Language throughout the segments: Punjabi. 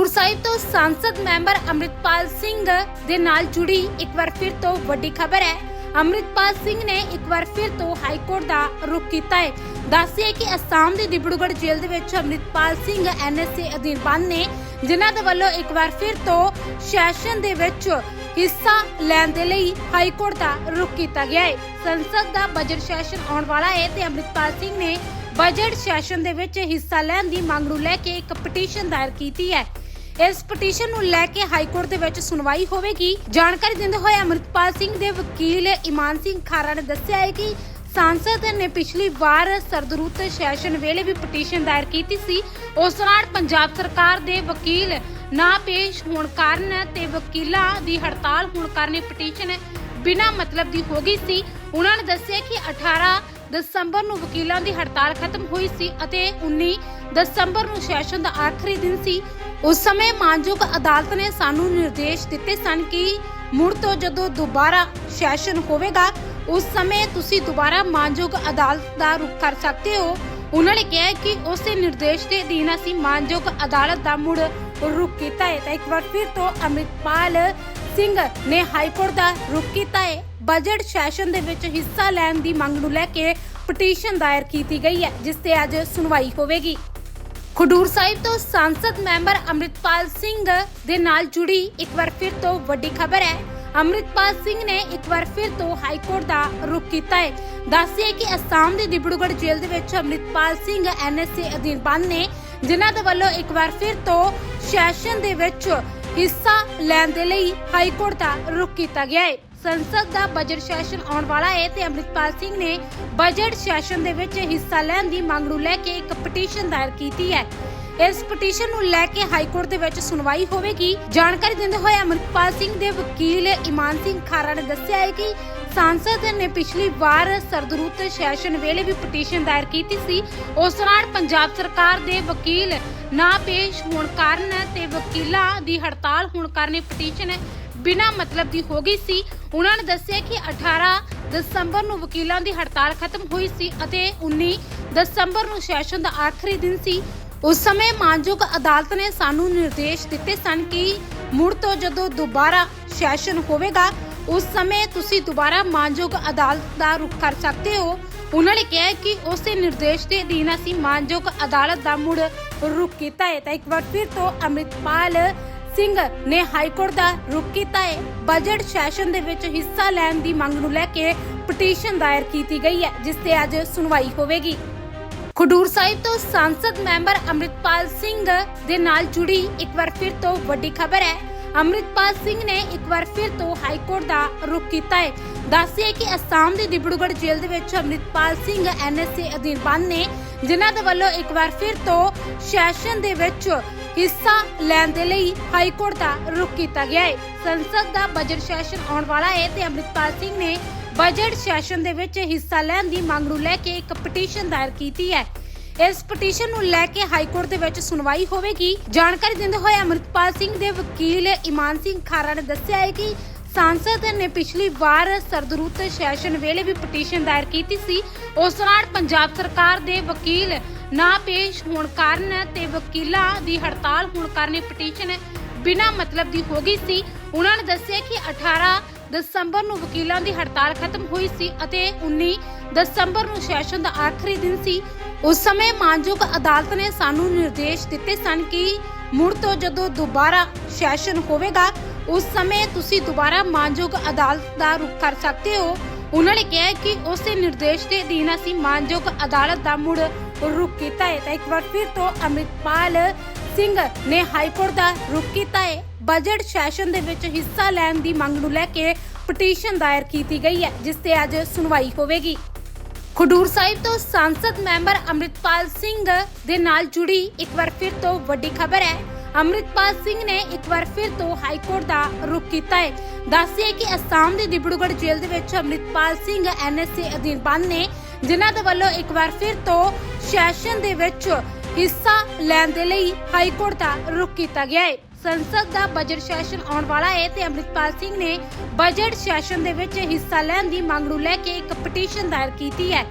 ਖਡੂਰ ਸਾਹਿਬ ਤੋਂ ਸੰਸਦ ਮੈਂਬਰ ਅੰਮ੍ਰਿਤਪਾਲ ਸਿੰਘ ਦੇ ਨਾਲ ਜੁੜੀ ਇੱਕ ਵਾਰ ਫਿਰ ਤੋਂ ਵੱਡੀ ਖਬਰ ਹੈ। ਅੰਮ੍ਰਿਤਪਾਲ ਸਿੰਘ ਨੇ ਇੱਕ ਵਾਰ ਫਿਰ ਤੋਂ ਹਾਈ ਕੋਰਟ ਦਾ ਰੁਖ ਕੀਤਾ ਹੈ। ਦੱਸਿਆ ਕਿ ਅਸਾਮ ਦੀ ਡਿਬੜੂਗੜ੍ਹ ਜੇਲ੍ਹ ਦੇ ਵਿੱਚ ਅੰਮ੍ਰਿਤਪਾਲ ਸਿੰਘ ਐਨਐਸਏ ਅਧੀਨ ਬੰਦ ਨੇ, ਜਿਨ੍ਹਾਂ ਦੇ ਵੱਲੋਂ ਇੱਕ ਵਾਰ ਫਿਰ ਤੋਂ ਸੈਸ਼ਨ ਦੇ ਵਿੱਚ ਹਿੱਸਾ ਲੈਣ ਦੇ ਲਈ ਹਾਈ ਕੋਰਟ ਦਾ ਰੁਖ ਕੀਤਾ ਗਿਆ ਹੈ। ਸੰਸਦ ਦਾ ਬਜਟ ਸੈਸ਼ਨ ਆਉਣ ਵਾਲਾ ਹੈ ਤੇ ਅੰਮ੍ਰਿਤਪਾਲ ਸਿੰਘ ਨੇ ਬਜਟ ਸੈਸ਼ਨ ਦੇ ਵਿੱਚ ਹਿੱਸਾ ਲੈਣ ਦੀ ਮੰਗ ਨੂੰ ਲੈ ਕੇ ਇੱਕ ਪਟੀਸ਼ਨ ਦਾਇਰ ਕੀਤੀ ਹੈ। ਇਸ ਪਟੀਸ਼ਨ ਨੂੰ ਲੈ ਕੇ ਹਾਈ ਕੋਰਟ ਦੇ ਵਿੱਚ ਸੁਣਵਾਈ ਹੋਵੇਗੀ। ਜਾਣਕਾਰੀ ਦਿੰਦੇ ਹੋਏ ਅਮਰਿਤਪਾਲ ਸਿੰਘ ਦੇ ਵਕੀਲ ਇਮਾਨ ਸਿੰਘ ਖਾਰਾ ਨੇ ਦੱਸਿਆ ਹੈ ਕਿ ਸੰਸਦ ਨੇ ਪਿਛਲੀ ਵਾਰ ਸਰਦਰੂਤ ਸੈਸ਼ਨ ਵੇਲੇ ਵੀ ਪਟੀਸ਼ਨ ਦਾਇਰ ਕੀਤੀ ਸੀ। ਉਸ ਦੌਰਾਨ ਪੰਜਾਬ ਸਰਕਾਰ ਦੇ ਵਕੀਲ ਨਾ ਪੇਸ਼ ਹੋਣ ਕਾਰਨ ਤੇ ਵਕੀਲਾਂ ਦੀ ਹੜਤਾਲ ਹੋਣ ਕਾਰਨ ਇਹ ਪਟੀਸ਼ਨ ਬਿਨਾਂ ਮਤਲਬ ਦੀ ਹੋ ਗਈ ਸੀ। ਉਹਨਾਂ ਨੇ ਦੱਸਿਆ ਕਿ 18 ਦਸੰਬਰ ਨੂੰ ਵਕੀਲਾਂ ਦੀ ਹੜਤਾਲ ਖਤਮ ਹੋਈ ਸੀ ਅਤੇ 19 ਦਸੰਬਰ ਨੂੰ ਸੈਸ਼ਨ ਦਾ ਆਖਰੀ ਦਿਨ ਸੀ। ਉਸ ਸਮੇਂ ਮਾਨਯੋਗ ਅਦਾਲਤ ਨੇ ਸਾਨੂੰ ਨਿਰਦੇਸ਼ ਦਿੱਤੇ ਸਨ ਕਿ ਮੁੜ ਤੋਂ ਜਦੋਂ ਦੁਬਾਰਾ ਸੈਸ਼ਨ ਹੋਵੇਗਾ, ਉਸ ਸਮੇਂ ਤੁਸੀਂ ਦੁਬਾਰਾ ਮਾਨਯੋਗ ਅਦਾਲਤ ਦਾ ਰੁਖ ਕਰ ਸਕਦੇ ਹੋ। ਉਹਨਾਂ ਨੇ ਕਿਹਾ ਕਿ ਉਸੇ ਨਿਰਦੇਸ਼ ਦੇ ਅਧੀਨ ਅਸੀਂ ਮਾਨਯੋਗ ਅਦਾਲਤ ਦਾ ਮੁੜ ਰੁਖ ਕੀਤਾ ਹੈ। ਤਾਂ ਇੱਕ ਵਾਰ ਫਿਰ ਤੋਂ ਅਮਿਤਪਾਲ ਸਿੰਘ ਨੇ ਹਾਈ ਕੋਰਟ ਦਾ ਰੁਖ ਕੀਤਾ ਹੈ। ਬਜਟ ਸੈਸ਼ਨ ਦੇ ਵਿੱਚ ਹਿੱਸਾ ਲੈਣ ਦੀ ਮੰਗ ਨੂੰ ਲੈ ਕੇ ਪਟੀਸ਼ਨ ਦਾਇਰ ਕੀਤੀ ਗਈ ਹੈ, ਜਿਸ ਤੇ ਅੱਜ ਸੁਣਵਾਈ ਹੋਵੇਗੀ। ਖਡੂਰ ਸਾਹਿਬ ਤੋਂ ਸੰਸਦ ਮੈਂਬਰ ਅੰਮ੍ਰਿਤਪਾਲ ਸਿੰਘ ਦੇ ਨਾਲ ਜੁੜੀ ਇੱਕ ਵਾਰ ਫਿਰ ਤੋਂ ਵੱਡੀ ਖਬਰ ਹੈ। ਅੰਮ੍ਰਿਤਪਾਲ ਸਿੰਘ ਨੇ ਇੱਕ ਵਾਰ ਫਿਰ ਤੋਂ ਹਾਈ ਕੋਰਟ ਦਾ ਰੁਖ ਕੀਤਾ ਹੈ। ਦੱਸਿਆ ਕਿ ਅਸਾਮ ਦੇ ਡਿਬੜੂਗੜ ਜੇਲ੍ਹ ਦੇ ਵਿੱਚ ਅੰਮ੍ਰਿਤਪਾਲ ਸਿੰਘ ਐਨਐਸਏ ਅਧੀਨ ਬੰਦ ਨੇ, ਜਿਨ੍ਹਾਂ ਦੇ ਵੱਲੋਂ ਇੱਕ ਵਾਰ ਫਿਰ ਤੋਂ ਸੈਸ਼ਨ ਦੇ ਵਿੱਚ ਹਿੱਸਾ ਲੈਣ ਦੇ ਲਈ ਹਾਈ ਕੋਰਟ ਦਾ ਰੁਖ ਕੀਤਾ ਗਿਆ ਹੈ। ਸੰਸਦ ਦਾ ਬਜਟ ਸੈਸ਼ਨ ਆਉਣ ਵਾਲਾ ਹੈ ਤੇ ਅੰਮ੍ਰਿਤਪਾਲ ਸਿੰਘ ਨੇ ਬਜਟ ਸੈਸ਼ਨ ਦੇ ਵਿੱਚ ਹਿੱਸਾ ਲੈਣ ਦੀ ਮੰਗ ਨੂੰ ਲੈ ਕੇ ਇੱਕ ਪਟੀਸ਼ਨ ਦਾਇਰ ਕੀਤੀ ਹੈ। ਇਸ ਪਟੀਸ਼ਨ ਨੂੰ ਲੈ ਕੇ ਹਾਈ ਕੋਰਟ ਦੇ ਵਿੱਚ ਸੁਣਵਾਈ ਹੋਵੇਗੀ। ਜਾਣਕਾਰੀ ਦਿੰਦੇ ਹੋਏ ਅੰਮ੍ਰਿਤਪਾਲ ਸਿੰਘ ਦੇ ਵਕੀਲ ਇਮਾਨ ਸਿੰਘ ਖਾਰਾ ਨੇ ਦੱਸਿਆ ਹੈ ਕਿ ਸੰਸਦ ਨੇ ਪਿਛਲੀ ਵਾਰ ਸਰਦਰੂਤ ਸੈਸ਼ਨ ਵੇਲੇ ਵੀ ਪਟੀਸ਼ਨ ਦਾਇਰ ਕੀਤੀ ਸੀ। ਉਸ ਦੌਰਾਨ ਪੰਜਾਬ ਸਰਕਾਰ ਦੇ ਵਕੀਲ ਨਾ ਪੇਸ਼ ਹੋਣ ਕਾਰਨ ਤੇ ਵਕੀਲਾਂ ਦੀ ਹੜਤਾਲ ਹੋਣ ਕਾਰਨ ਪਟੀਸ਼ਨ ਬਿਨਾਂ ਮਤਲਬ ਦੀ ਹੋ ਗਈ ਸੀ। ਉਹਨਾਂ ਨੇ ਦੱਸਿਆ ਕਿ 18 ਦਸੰਬਰ ਨੂੰ ਵਕੀਲਾਂ ਦੀ ਹੜਤਾਲ ਖਤਮ ਹੋਈ ਸੀ ਅਤੇ 19 ਦਸੰਬਰ ਨੂੰ ਸੈਸ਼ਨ ਦਾ ਆਖਰੀ ਦਿਨ ਸੀ। ਉਸ ਸਮੇਂ ਮਾਨਯੋਗ ਅਦਾਲਤ ਨੇ ਸਾਨੂੰ ਨਿਰਦੇਸ਼ ਦਿੱਤੇ ਸਨ ਕਿ ਮੁੜ ਤੋਂ ਜਦੋਂ ਦੁਬਾਰਾ ਸੈਸ਼ਨ ਹੋਵੇਗਾ, ਉਸ ਸਮੇਂ ਤੁਸੀਂ ਦੁਬਾਰਾ ਮਾਨਯੋਗ ਅਦਾਲਤ ਦਾ ਰੁਖ ਕਰ ਸਕਦੇ ਹੋ। ਉਹਨਾਂ ਨੇ ਕਿਹਾ ਕਿ ਉਸੇ ਨਿਰਦੇਸ਼ ਦੇ ਅਧੀਨ ਅਸੀਂ ਮਾਨਯੋਗ ਅਦਾਲਤ ਦਾ ਮੁੜ ਰੁਖ ਕੀਤਾ ਹੈ। ਤਾਂ ਇੱਕ ਵਾਰ ਫਿਰ ਤੋਂ ਅਮਰਿਤਪਾਲ ਸਿੰਘ ਨੇ ਹਾਈ ਕੋਰਟ ਦਾ ਰੁਖ ਕੀਤਾ ਹੈ। ਬਜਟ ਸੈਸ਼ਨ ਦੇ ਵਿੱਚ ਹਿੱਸਾ ਲੈਣ ਦੀ ਮੰਗ ਨੂੰ ਲੈ ਕੇ ਪਟੀਸ਼ਨ ਦਾਇਰ ਕੀਤੀ ਗਈ ਹੈ, ਜਿਸ ਤੇ ਅੱਜ ਸੁਣਵਾਈ ਹੋਵੇਗੀ। ਖਡੂਰ ਸਾਹਿਬ ਤੋਂ ਸੰਸਦ ਮੈਂਬਰ ਅੰਮ੍ਰਿਤਪਾਲ ਸਿੰਘ ਦੇ ਨਾਲ ਜੁੜੀ ਇੱਕ ਵਾਰ ਫਿਰ ਤੋਂ ਵੱਡੀ ਖਬਰ ਹੈ। ਅੰਮ੍ਰਿਤਪਾਲ ਸਿੰਘ ਨੇ ਇੱਕ ਵਾਰ ਫਿਰ ਤੋਂ ਹਾਈ ਕੋਰਟ ਦਾ ਰੁਖ ਕੀਤਾ ਹੈ। ਦੱਸਿਆ ਕਿ ਅਸਾਮ ਦੇ ਡਿਬੜੂਗੜ੍ਹ ਜੇਲ੍ਹ ਦੇ ਵਿੱਚ ਅੰਮ੍ਰਿਤਪਾਲ ਸਿੰਘ ਐਨਐਸਏ ਅਧੀਨ ਬੰਦ ਨੇ, ਜਿਨ੍ਹਾਂ ਦੇ ਵੱਲੋਂ ਇੱਕ ਵਾਰ ਫਿਰ ਤੋਂ ਸੈਸ਼ਨ ਦੇ ਵਿੱਚ ਹਿੱਸਾ ਲੈਣ ਦੇ ਲਈ ਹਾਈ ਕੋਰਟ ਦਾ ਰੁਖ ਕੀਤਾ ਗਿਆ ਹੈ। ਸੰਸਦ ਦਾ ਬਜਟ ਸੈਸ਼ਨ ਆਉਣ ਵਾਲਾ ਹੈ ਤੇ ਅੰਮ੍ਰਿਤਪਾਲ ਸਿੰਘ ਨੇ ਬਜਟ ਸੈਸ਼ਨ ਦੇ ਵਿੱਚ ਹਿੱਸਾ ਲੈਣ ਦੀ ਮੰਗ ਨੂੰ ਲੈ ਕੇ ਇੱਕ ਪਟੀਸ਼ਨ ਦਾਇਰ ਕੀਤੀ ਹੈ। ਇਸ ਪਟੀਸ਼ਨ ਨੂੰ ਲੈ ਕੇ ਹਾਈ ਕੋਰਟ ਦੇ ਵਿੱਚ ਸੁਣਵਾਈ ਹੋਵੇਗੀ। ਜਾਣਕਾਰੀ ਦਿੰਦੇ ਹੋਏ ਅਮਰਿਤਪਾਲ ਸਿੰਘ ਦੇ ਵਕੀਲ ਇਮਾਨ ਸਿੰਘ ਖਾਰਾ ਨੇ ਦੱਸਿਆ ਹੈ ਕਿ ਸੰਸਦ ਨੇ ਪਿਛਲੀ ਵਾਰ ਸਰਦਰੂਤ ਸੈਸ਼ਨ ਵੇਲੇ ਵੀ ਪਟੀਸ਼ਨ ਦਾਇਰ ਕੀਤੀ ਸੀ। ਉਸ ਦੌਰਾਨ ਪੰਜਾਬ ਸਰਕਾਰ ਦੇ ਵਕੀਲ ਨਾ ਪੇਸ਼ ਹੋਣ ਕਾਰਨ ਤੇ ਵਕੀਲਾਂ ਦੀ ਹੜਤਾਲ ਹੋਣ ਕਾਰਨ ਇਹ ਪਟੀਸ਼ਨ ਬਿਨਾਂ ਮਤਲਬ ਦੀ ਹੋ ਗਈ ਸੀ। ਉਹਨਾਂ ਨੇ ਦੱਸਿਆ ਕਿ 18 ਦਸੰਬਰ ਨੂੰ ਵਕੀਲਾਂ ਦੀ ਹੜਤਾਲ ਖਤਮ ਹੋਈ ਸੀ ਅਤੇ 19 ਦਸੰਬਰ ਨੂੰ ਸੈਸ਼ਨ ਦਾ ਆਖਰੀ ਦਿਨ ਸੀ। ਉਸ ਸਮੇਂ ਮਾਨਯੋਗ ਅਦਾਲਤ ਨੇ ਸਾਨੂੰ ਨਿਰਦੇਸ਼ ਦਿੱਤੇ ਸਨ ਕਿ ਮੁੜ ਤੋਂ ਜਦੋਂ ਦੁਬਾਰਾ ਸੈਸ਼ਨ ਹੋਵੇਗਾ, ਉਸ ਸਮੇਂ ਤੁਸੀਂ ਦੁਬਾਰਾ ਮਾਨਯੋਗ ਅਦਾਲਤ ਦਾ ਰੁਖ ਕਰ ਸਕਦੇ ਹੋ। ਉਹਨਾਂ ਨੇ ਕਿਹਾ ਕਿ ਉਸੇ ਨਿਰਦੇਸ਼ ਦੇ ਅਧੀਨ ਅਸੀਂ ਮਾਨਯੋਗ ਅਦਾਲਤ ਦਾ ਮੁੜ ਰੁਖ ਕੀਤਾ ਹੈ। ਤਾਂ ਇੱਕ ਵਾਰ ਫਿਰ ਤੋਂ ਅਮਿਤਪਾਲ ਸਿੰਘ ਨੇ ਹਾਈ ਦਾ ਰੁਖ ਕੀਤਾ ਹੈ। ਬਜਟ ਸੈਸ਼ਨ ਦੇ ਵਿੱਚ ਹਿੱਸਾ ਲੈਣ ਦੀ ਮੰਗ ਨੂੰ ਲੈ ਕੇ ਪਟੀਸ਼ਨ ਦਾਇਰ ਕੀਤੀ ਗਈ ਹੈ, ਜਿਸ ਤੇ ਅੱਜ ਸੁਣਵਾਈ ਹੋਵੇਗੀ। ਖਡੂਰ ਸਾਹਿਬ ਤੋਂ ਸੰਸਦ ਮੈਂਬਰ ਅੰਮ੍ਰਿਤਪਾਲ ਸਿੰਘ ਦੇ ਨਾਲ ਜੁੜੀ ਇੱਕ ਵਾਰ ਫਿਰ ਤੋਂ ਵੱਡੀ ਖਬਰ ਹੈ। ਅੰਮ੍ਰਿਤਪਾਲ ਸਿੰਘ ਨੇ ਇੱਕ ਵਾਰ ਫਿਰ ਤੋਂ ਹਾਈ ਕੋਰਟ ਦਾ ਰੁਖ ਕੀਤਾ ਹੈ। ਦੱਸਿਆ ਕਿ ਅਸਾਮ ਦੇ ਡਿਬੜੂਗੜ੍ਹ ਜੇਲ੍ਹ ਦੇ ਵਿੱਚ ਅੰਮ੍ਰਿਤਪਾਲ ਸਿੰਘ ਐਨਐਸਏ ਅਧੀਨ ਬੰਦ ਨੇ ਜਿਨ੍ਹਾਂ ਦੇ ਵੱਲੋਂ ਇੱਕ ਵਾਰ ਫਿਰ ਤੋਂ ਸੈਸ਼ਨ ਦੇ ਵਿੱਚ ਹਿੱਸਾ ਲੈਣ ਦੇ ਲਈ ਹਾਈ ਕੋਰਟ ਦਾ ਰੁਖ ਕੀਤਾ ਗਿਆ ਹੈ। ਸੰਸਦ ਦਾ ਬਜਟ ਸੈਸ਼ਨ ਆਉਣ ਵਾਲਾ ਹੈ ਤੇ ਅੰਮ੍ਰਿਤਪਾਲ ਸਿੰਘ ਨੇ ਬਜਟ ਸੈਸ਼ਨ ਦੇ ਵਿੱਚ ਹਿੱਸਾ ਲੈਣ ਦੀ ਮੰਗ ਨੂੰ ਲੈ ਕੇ ਇੱਕ ਪਟੀਸ਼ਨ ਦਾਇਰ ਕੀਤੀ ਹੈ।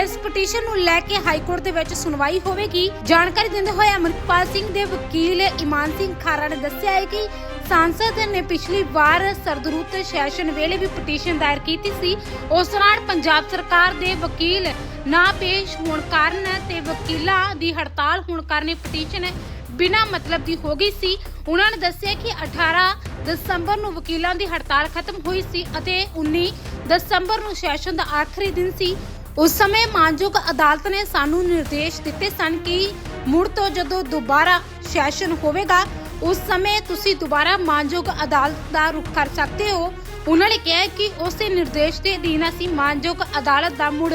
ਇਸ ਪਟੀਸ਼ਨ ਨੂੰ ਲੈ ਕੇ ਹਾਈ ਕੋਰਟ ਦੇ ਵਿੱਚ ਸੁਣਵਾਈ ਹੋਵੇਗੀ। ਜਾਣਕਾਰੀ ਦਿੰਦੇ ਹੋਏ ਅਮਰਿਤਪਾਲ ਸਿੰਘ ਦੇ ਵਕੀਲ ਇਮਾਨ ਸਿੰਘ ਖਾਰਾ ਨੇ ਦੱਸਿਆ ਹੈ ਕਿ ਸਾਂਸਦ ਨੇ ਪਿਛਲੀ ਵਾਰ ਸਰਦਰੂਤ ਸੈਸ਼ਨ ਵੇਲੇ ਵੀ ਪਟੀਸ਼ਨ ਦਾਇਰ ਕੀਤੀ ਸੀ ਉਸ ਦੌਰਾਨ ਪੰਜਾਬ ਸਰਕਾਰ ਦੇ ਵਕੀਲ ਨਾ ਪੇਸ਼ ਹੋਣ ਕਾਰਨ ਤੇ ਵਕੀਲਾਂ ਦੀ ਹੜਤਾਲ ਹੋਣ ਕਾਰਨ ਇਹ ਪਟੀਸ਼ਨ ਬਿਨਾਂ ਮਤਲਬ ਦੀ ਹੋ ਗਈ ਸੀ ਉਹਨਾਂ ਨੇ ਦੱਸਿਆ ਕਿ 18 ਦਸੰਬਰ ਨੂੰ ਵਕੀਲਾਂ ਦੀ ਹੜਤਾਲ ਖਤਮ ਹੋਈ ਸੀ ਅਤੇ 19 ਦਸੰਬਰ ਨੂੰ ਸੈਸ਼ਨ ਦਾ ਆਖਰੀ ਦਿਨ ਸੀ ਉਸ ਸਮੇਂ ਮਾਨਯੋਗ ਅਦਾਲਤ ਨੇ ਸਾਨੂੰ ਨਿਰਦੇਸ਼ ਦਿੱਤੇ ਸਨ ਕਿ ਮੁੜ ਤੋਂ ਜਦੋਂ ਦੁਬਾਰਾ ਸੈਸ਼ਨ ਹੋਵੇਗਾ ਉਸ ਸਮੇਂ ਤੁਸੀਂ ਦੁਬਾਰਾ ਮਾਨਯੋਗ ਅਦਾਲਤ ਦਾ ਰੁਖ ਕਰ ਸਕਦੇ ਹੋ। ਉਹਨਾਂ ਨੇ ਕਿਹਾ ਕਿ ਉਸੇ ਨਿਰਦੇਸ਼ ਦੇ ਅਧੀਨ ਅਸੀਂ ਮਾਨਯੋਗ ਅਦਾਲਤ ਦਾ ਮੁੜ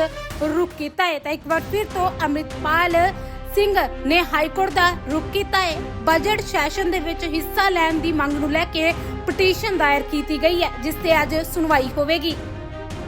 ਰੁਖ ਕੀਤਾ ਹੈ। ਤਾਂ ਇੱਕ ਵਾਰ ਫਿਰ ਤੋਂ ਅਮਰਿਤਪਾਲ ਸਿੰਘ ਨੇ ਹਾਈ ਕੋਰਟ ਦਾ ਰੁਖ ਕੀਤਾ ਹੈ। ਬਜਟ ਸੈਸ਼ਨ ਦੇ ਵਿੱਚ ਹਿੱਸਾ ਲੈਣ ਦੀ ਮੰਗ ਨੂੰ ਲੈ ਕੇ ਪਟੀਸ਼ਨ ਦਾਇਰ ਕੀਤੀ ਗਈ ਹੈ, ਜਿਸ ਤੇ ਅੱਜ ਸੁਣਵਾਈ ਹੋਵੇਗੀ।